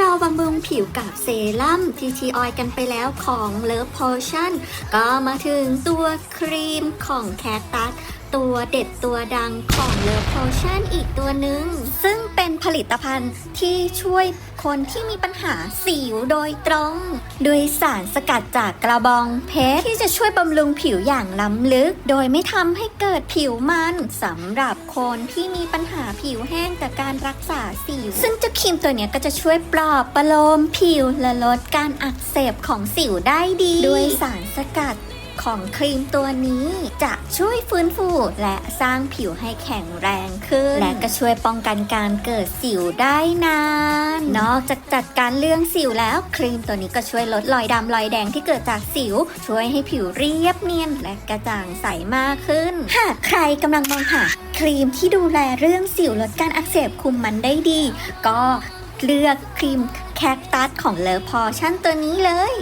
เราบำรุงผิวกับเซรั่ม PT Oil กันไปแล้วของ Love Potion ก็มาถึงตัวครีมของแคตตัส ตัวเด็ดตัวดังของ Love Potion อีกตัวหนึ่ง ซึ่งเป็นผลิตภัณฑ์ที่ช่วยคนที่มีปัญหาสิวโดยตรงด้วยสารสกัดจากกระบองเพชร ที่จะช่วยบำรุงผิวอย่างล้ำลึก โดยไม่ทำให้เกิดผิวมันสำหรับคนที่มีปัญหาผิวแห้งจากการรักษาสิว ซึ่งเจ้าครีมตัวนี้ก็จะช่วยปลอบประโลมผิวและลดการอักเสบของสิวได้ดี ด้วยสารสกัด ของครีมตัวนี้ จะช่วยฟื้นฟูและสร้างผิวให้แข็งแรงขึ้น และก็ช่วยป้องกันการเกิดสิวได้นาน นอกจากจัดการเรื่องสิวแล้วครีมตัวนี้ก็ช่วยลดรอยดำรอยแดงที่เกิดจากสิว ช่วยให้ผิวเรียบเนียนและกระจ่างใสมากขึ้น หากใครกำลังมองหาครีมที่ดูแลเรื่องสิวลดการอักเสบคุมมันได้ดี ก็เลือกครีมแคคตัสของเลอพอชั่นตัวนี้เลย